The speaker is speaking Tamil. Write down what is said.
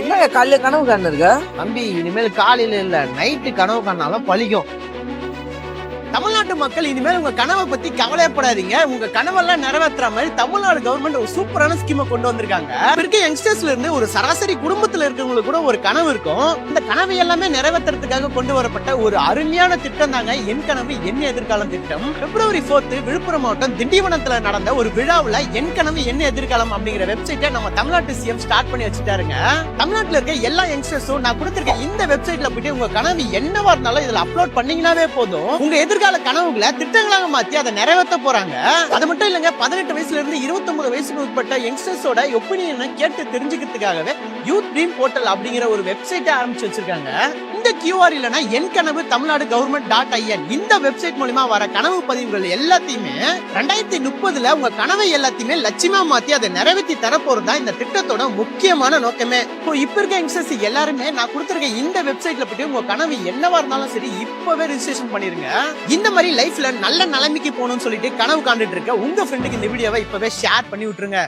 என்ன கல்லு கனவு காண தம்பி இனிமேல் காலையில இல்ல நைட்டு கனவு காணாலும் பழிக்கும். தமிழ்நாட்டு மக்கள் இனிமேல் உங்க கனவை பத்தி கவலைப்படாதீங்க உங்க கனவெல்லாம் நிறைவேற்றுற மாதிரி தமிழ்நாடு கவர்மெண்ட் ஒரு சூப்பரான ஸ்கீமை கொண்டு வந்திருக்காங்க. இருக்க யங்ஸ்டர்ஸ்ல இருந்து ஒரு சராசரி குடும்பத்துல இருக்கவங்களுக்கு கூட ஒரு கனவு இருக்கும். இந்த கனவை எல்லாமே நிறைவேற்றுறதுக்காக கொண்டு வரப்பட்ட ஒரு அருமையான திட்டம் தாங்க என் கனவு என் எதிர்காலம் திட்டம். பிப்ரவரி போர்த்து விழுப்புரம் மாவட்டம் திண்டிவனத்துல நடந்த ஒரு விழாவுல என் கனவு என்ன எதிர்காலம் அப்படிங்கிற வெப்சைட்டை நம்ம தமிழ்நாட்டு சிஎம் ஸ்டார்ட் பண்ணி வச்சுட்டாருங்க. தமிழ்நாட்டுல இருக்க எல்லா யங்ஸ்டர்ஸும் நான் கொடுத்திருக்க இந்த வெப்சைட்ல போயிட்டு உங்க கனவு என்னவா இருந்தாலும் இதுல அப்லோட் பண்ணீங்கன்னாவே போதும். உங்க எதிர்கால கனவுகளை திட்டங்களாக மாத்தி அதை நிறைவேற்ற போறாங்க. அது மட்டும் இல்லங்க பதினெட்டு வயசுல இருந்து 29 வயசுக்கு உட்பட்ட யங்ஸ்டர்ஸோட ஒப்பீனியனை கேட்டு தெரிஞ்சுக்கிறதுக்காகவே யூத் ட்ரீம் போர்ட்டல் அப்படிங்கிற ஒரு வெப்சைட்டை ஆரம்பிச்சு வச்சிருக்காங்க. இந்த கியூஆர் இல்லைனா என் கனவு தமிழ்நாடு கவர்மெண்ட் டாட் ஐஎன் இந்த வெப்சைட் மூலமா வர கனவு பதிவுகள் எல்லாத்தையுமே ரெண்டாயிரத்தி முப்பதுல உங்க கனவை எல்லாத்தையுமே லட்சியமா மாத்தி அதை நிறைவேற்றி தரப்போறது தான் இந்த திட்டத்தோட முக்கியமான நோக்கமே. இப்போ இப்ப இருக்க யங்ஸ்டர்ஸ் எல்லாருமே நான் கொடுத்துருக்க இந்த வெப்சைட்ல போயிட்டு உங்க கனவு என்னவா இருந்தாலும் சரி இப்பவே ரிஜிஸ்ட்ரேஷன் பண்ணிருங்க. இந்த மாதிரி லைஃப்ல நல்ல நிலைமைக்கு போகணும்னு சொல்லிட்டு கனவு காண்டுட்டு இருக்க உங்க ஃப்ரெண்டுக்கு இந்த வீடியோவை இப்பவே ஷேர் பண்ணி விட்டுருங்க.